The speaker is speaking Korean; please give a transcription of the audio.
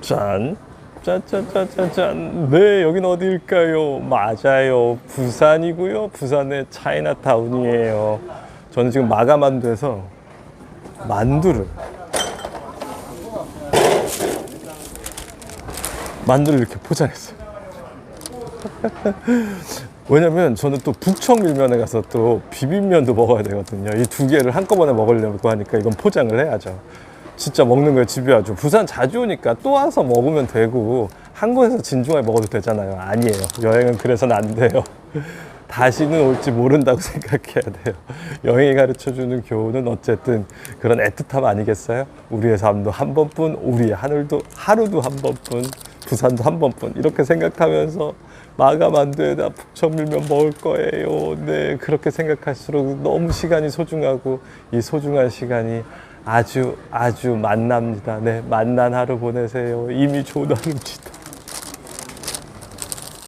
짠. 짠짠짠짠짠. 네, 여긴 어디일까요? 맞아요. 부산이고요. 부산의 차이나타운이에요. 저는 지금 마감만두에서 만두를 만두를 이렇게 포장했어요. 왜냐면 저는 또 북청 밀면에 가서 또 비빔면도 먹어야 되거든요. 이 두 개를 한꺼번에 먹으려고 하니까 이건 포장을 해야죠. 진짜 먹는 거에 집요하죠. 부산 자주 오니까 또 와서 먹으면 되고 한 곳에서 진중하게 먹어도 되잖아요. 아니에요. 여행은 그래서는 안 돼요. 다시는 올지 모른다고 생각해야 돼요. 여행이 가르쳐 주는 교훈은 어쨌든 그런 애틋함 아니겠어요? 우리의 삶도 한 번뿐, 우리의 하늘도 하루도 한 번뿐, 부산도 한 번뿐 이렇게 생각하면서 마감 안돼다 북청밀면 먹을 거예요. 네, 그렇게 생각할수록 너무 시간이 소중하고 이 소중한 시간이 아주 아주 만납니다. 네, 만난 하루 보내세요. 이미 하루입니다.